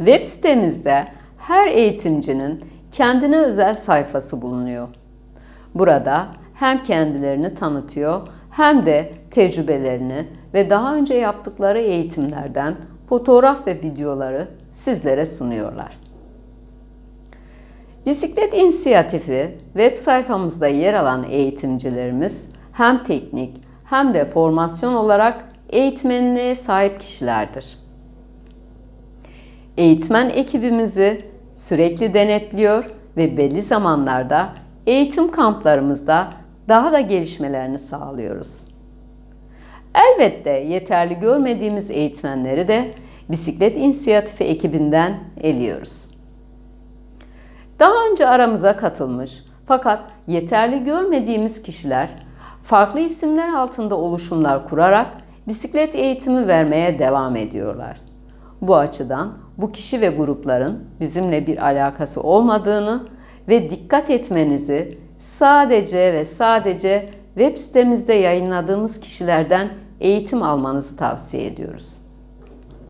Web sitemizde her eğitimcinin kendine özel sayfası bulunuyor. Burada hem kendilerini tanıtıyor hem de tecrübelerini ve daha önce yaptıkları eğitimlerden fotoğraf ve videoları sizlere sunuyorlar. Bisiklet İnisiyatifi web sayfamızda yer alan eğitimcilerimiz hem teknik hem de formasyon olarak eğitmenliğe sahip kişilerdir. Eğitmen ekibimizi sürekli denetliyor ve belli zamanlarda eğitim kamplarımızda daha da gelişmelerini sağlıyoruz. Elbette yeterli görmediğimiz eğitmenleri de Bisiklet İnisiyatifi ekibinden eliyoruz. Daha önce aramıza katılmış fakat yeterli görmediğimiz kişiler farklı isimler altında oluşumlar kurarak bisiklet eğitimi vermeye devam ediyorlar. Bu açıdan bu kişi ve grupların bizimle bir alakası olmadığını ve dikkat etmenizi sadece ve sadece web sitemizde yayınladığımız kişilerden eğitim almanızı tavsiye ediyoruz.